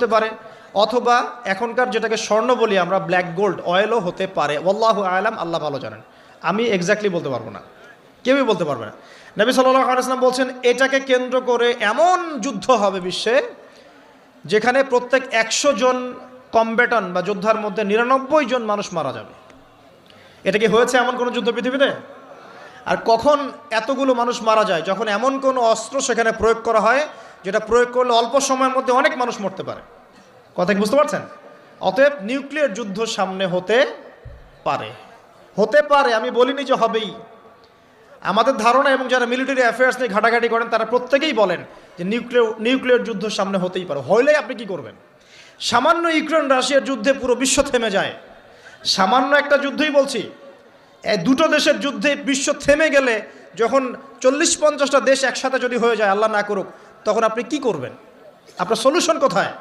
হতে পারে, অথবা এখনকার যেটাকে স্বর্ণ বলি আমরা ব্ল্যাক গোল্ড অয়েলও হতে পারে। ওল্লাহ আলাম, আল্লাহ ভালো জানেন। আমি এক্স্যাক্টলি বলতে পারব না। কেউই বলতে পারবে না। নবী সাল্লাহ বলছেন, এটাকে কেন্দ্র করে এমন যুদ্ধ হবে বিশ্বে, যেখানে প্রত্যেক একশো জন কম্বেটন বা যোদ্ধার মধ্যে নিরানব্বই জন মানুষ মারা যাবে। এটা কি হয়েছে এমন কোনো যুদ্ধ পৃথিবীতে? আর কখন এতগুলো মানুষ মারা যায়, যখন এমন কোনো অস্ত্র সেখানে প্রয়োগ করা হয় যেটা প্রয়োগ করলে অল্প সময়ের মধ্যে অনেক মানুষ মরতে পারে। কথা কি বুঝতে পারছেন? অতএব নিউক্লিয়ার যুদ্ধ সামনে হতে পারে। হতে পারে, আমি বলিনি যে হবেই। আমাদের ধারণা এবং যারা মিলিটারি অ্যাফেয়ার্স নিয়ে ঘাটাঘাটি করেন, তারা প্রত্যেকেই বলেন যে নিউক্লিয়ার নিউক্লিয়ার যুদ্ধ সামনে হতেই পারে। হইলে আপনি কি করবেন? সামান্য ইউক্রেন, রাশিয়ার যুদ্ধে পুরো বিশ্ব থেমে যায়। সামান্য একটা যুদ্ধই বলছি দুটো দেশের যুদ্ধে বিশ্ব থেমে গেলে যখন চল্লিশ পঞ্চাশটা দেশ একসাথে যদি হয়ে যায়, আল্লাহ না করুক তখন আপনি কি করবেন? আপনার সলিউশন কোথায়?